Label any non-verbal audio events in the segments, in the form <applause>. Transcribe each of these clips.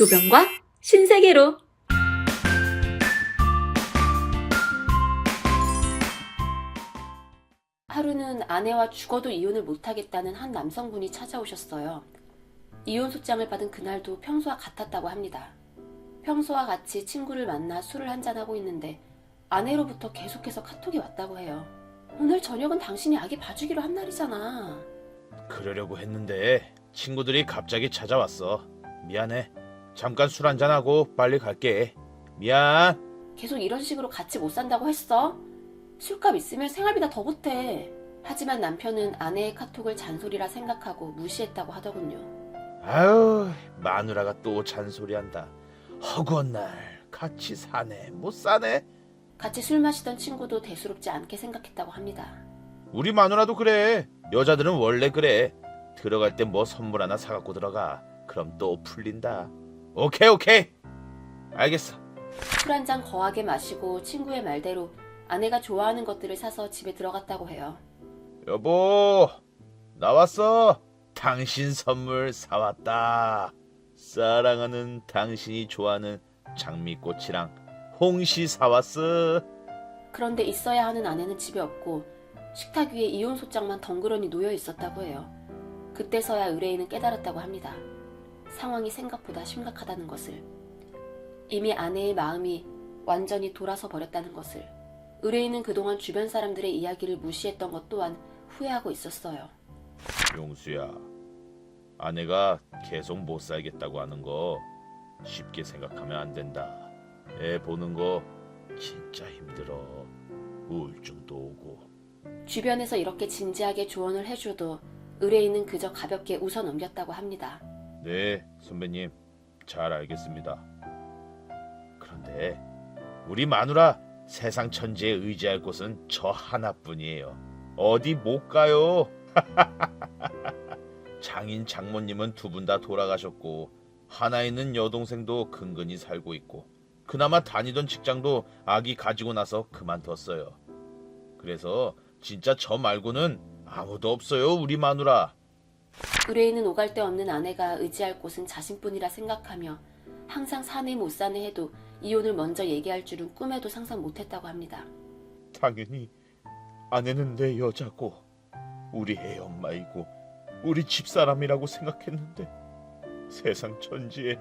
조병과 신세계로 하루는 아내와 죽어도 이혼을 못하겠다는 한 남성분이 찾아오셨어요. 이혼 소장을 받은 그날도 평소와 같았다고 합니다. 평소와 같이 친구를 만나 술을 한잔하고 있는데 아내로부터 계속해서 카톡이 왔다고 해요. 오늘 저녁은 당신이 아기 봐주기로 한 날이잖아. 그러려고 했는데 친구들이 갑자기 찾아왔어. 미안해. 잠깐 술 한잔하고 빨리 갈게. 미안. 계속 이런 식으로 같이 못 산다고 했어? 술값 있으면 생활비나 더 보태. 하지만 남편은 아내의 카톡을 잔소리라 생각하고 무시했다고 하더군요. 아유, 마누라가 또 잔소리한다. 허구한 날 같이 사네, 못 사네. 같이 술 마시던 친구도 대수롭지 않게 생각했다고 합니다. 우리 마누라도 그래. 여자들은 원래 그래. 들어갈 때 뭐 선물 하나 사갖고 들어가. 그럼 또 풀린다. 오케이, 오케이. 알겠어. 술 한 잔 거하게 마시고 친구의 말대로 아내가 좋아하는 것들을 사서 집에 들어갔다고 해요. 여보, 나왔어. 당신 선물 사왔다. 사랑하는 당신이 좋아하는 장미꽃이랑 홍시 사왔어. 그런데 있어야 하는 아내는 집에 없고 식탁 위에 이혼 소장만 덩그러니 놓여 있었다고 해요. 그때서야 의뢰인은 깨달았다고 합니다. 상황이 생각보다 심각하다는 것을. 이미 아내의 마음이 완전히 돌아서 버렸다는 것을. 의뢰인은 그동안 주변 사람들의 이야기를 무시했던 것 또한 후회하고 있었어요. 용수야, 아내가 계속 못 살겠다고 하는 거 쉽게 생각하면 안 된다. 애 보는 거 진짜 힘들어. 우울증도 오고. 주변에서 이렇게 진지하게 조언을 해줘도 의뢰인은 그저 가볍게 웃어 넘겼다고 합니다. 네, 선배님. 잘 알겠습니다. 그런데 우리 마누라 세상 천지에 의지할 곳은 저 하나뿐이에요. 어디 못 가요. <laughs> 장인 장모님은 두 분 다 돌아가셨고 하나 있는 여동생도 근근히 살고 있고 그나마 다니던 직장도 아기 가지고 나서 그만뒀어요. 그래서 진짜 저 말고는 아무도 없어요, 우리 마누라. 의뢰인은 오갈 데 없는 아내가 의지할 곳은 자신뿐이라 생각하며 항상 사내 못 사내 해도 이혼을 먼저 얘기할 줄은 꿈에도 상상 못했다고 합니다. 당연히 아내는 내 여자고 우리 애 엄마이고 우리 집사람이라고 생각했는데 세상 천지에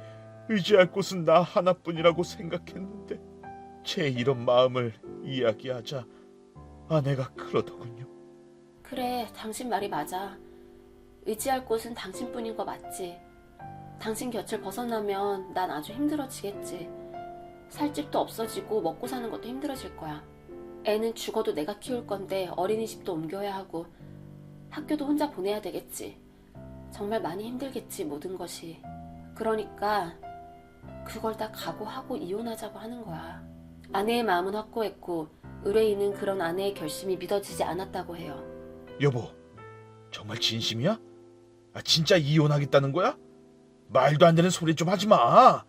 의지할 곳은 나 하나뿐이라고 생각했는데 제 이런 마음을 이야기하자 아내가 그러더군요. 그래, 당신 말이 맞아. 의지할 곳은 당신뿐인 거 맞지. 당신 곁을 벗어나면 난 아주 힘들어지겠지. 살 집도 없어지고 먹고 사는 것도 힘들어질 거야. 애는 죽어도 내가 키울 건데 어린이집도 옮겨야 하고 학교도 혼자 보내야 되겠지. 정말 많이 힘들겠지, 모든 것이. 그러니까 그걸 다 각오하고 이혼하자고 하는 거야. 아내의 마음은 확고했고 의뢰인은 그런 아내의 결심이 믿어지지 않았다고 해요. 여보, 정말 진심이야? 아, 진짜 이혼하겠다는 거야? 말도 안 되는 소리 좀 하지 마.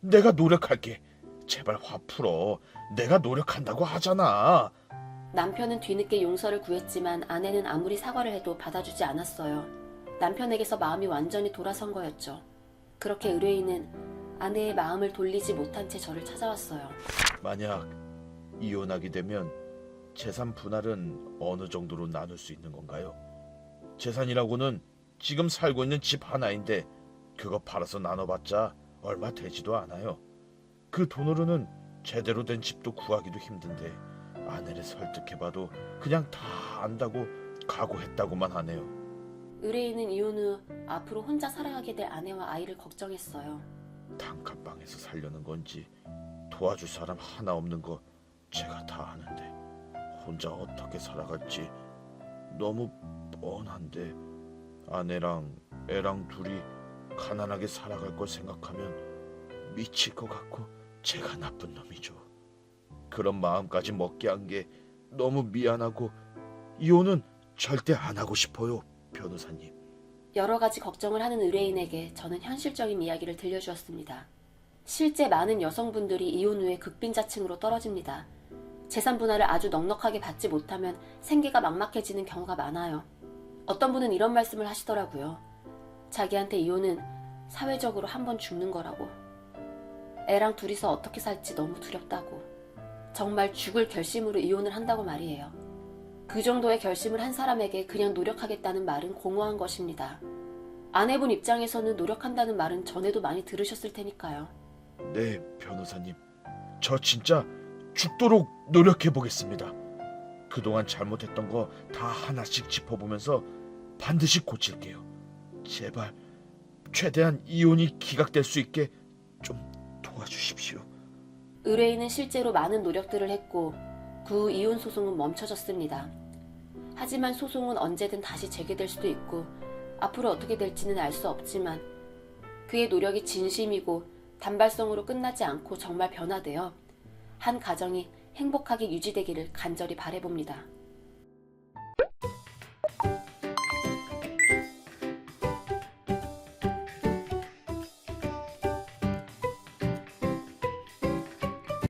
내가 노력할게. 제발 화 풀어. 내가 노력한다고 하잖아. 남편은 뒤늦게 용서를 구했지만 아내는 아무리 사과를 해도 받아주지 않았어요. 남편에게서 마음이 완전히 돌아선 거였죠. 그렇게 의뢰인은 아내의 마음을 돌리지 못한 채 저를 찾아왔어요. 만약 이혼하게 되면 재산 분할은 어느 정도로 나눌 수 있는 건가요? 재산이라고는 지금 살고 있는 집 하나인데 그거 팔아서 나눠봤자 얼마 되지도 않아요. 그 돈으로는 제대로 된 집도 구하기도 힘든데 아내를 설득해봐도 그냥 다 안다고 각오했다고만 하네요. 의뢰인은 이혼 후 앞으로 혼자 살아가게 될 아내와 아이를 걱정했어요. 단칸방에서 살려는 건지 도와줄 사람 하나 없는 거 제가 다 아는데 혼자 어떻게 살아갈지 너무 뻔한데 아내랑 애랑 둘이 가난하게 살아갈 걸 생각하면 미칠 것 같고 제가 나쁜 놈이죠. 그런 마음까지 먹게 한 게 너무 미안하고 이혼은 절대 안 하고 싶어요, 변호사님. 여러 가지 걱정을 하는 의뢰인에게 저는 현실적인 이야기를 들려주었습니다. 실제 많은 여성분들이 이혼 후에 극빈자층으로 떨어집니다. 재산 분할을 아주 넉넉하게 받지 못하면 생계가 막막해지는 경우가 많아요. 어떤 분은 이런 말씀을 하시더라고요. 자기한테 이혼은 사회적으로 한 번 죽는 거라고. 애랑 둘이서 어떻게 살지 너무 두렵다고. 정말 죽을 결심으로 이혼을 한다고 말이에요. 그 정도의 결심을 한 사람에게 그냥 노력하겠다는 말은 공허한 것입니다. 아내분 입장에서는 노력한다는 말은 전에도 많이 들으셨을 테니까요. 네, 변호사님. 저 진짜 죽도록 노력해 보겠습니다. 그동안 잘못했던 거 다 하나씩 짚어보면서 반드시 고칠게요. 제발 최대한 이혼이 기각될 수 있게 좀 도와주십시오. 의뢰인은 실제로 많은 노력들을 했고 그 후 이혼 소송은 멈춰졌습니다. 하지만 소송은 언제든 다시 재개될 수도 있고 앞으로 어떻게 될지는 알 수 없지만 그의 노력이 진심이고 단발성으로 끝나지 않고 정말 변화되어 한 가정이 행복하게 유지되기를 간절히 바래봅니다.